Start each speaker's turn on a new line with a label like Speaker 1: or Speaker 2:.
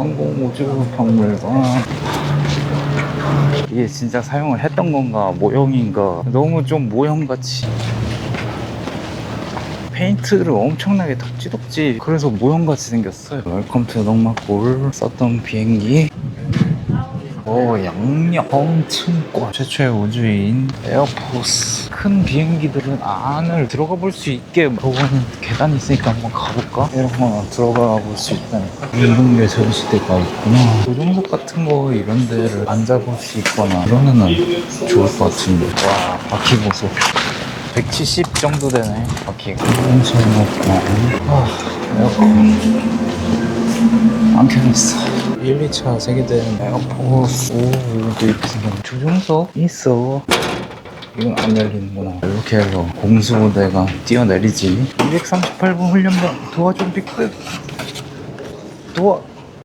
Speaker 1: 항공우주박물관 이게 진짜 사용을 했던 건가 모형인가. 너무 좀 모형같이. 페인트를 엄청나게 덕지덕지. 그래서 모형같이 생겼어요. 웰컴 투 농막골 썼던 비행기 오 양력 엄청권. 최초의 우주인 에어포스. 큰 비행기들은 안을 들어가 볼 수 있게 저거는 계단이 있으니까 한번 가볼까? 이런 거 들어가 볼 수 있다니까. 이런 게 전시대가 있구나. 조종석 같은 거 이런 데를 앉아볼 수 있거나 이러면은 좋을 것 같은데. 와 바퀴 보소 170 정도 되네 바퀴가. 엄청 높고 아 에어컨 1, 2차 세계대회 에어포스 오 이것도 이렇게 생겼네. 조종석 있어. 이건 안 열리는구나. 이렇게 해서 공수부대가 뛰어내리지. 238분 훈련병 도와줘 빅급 도와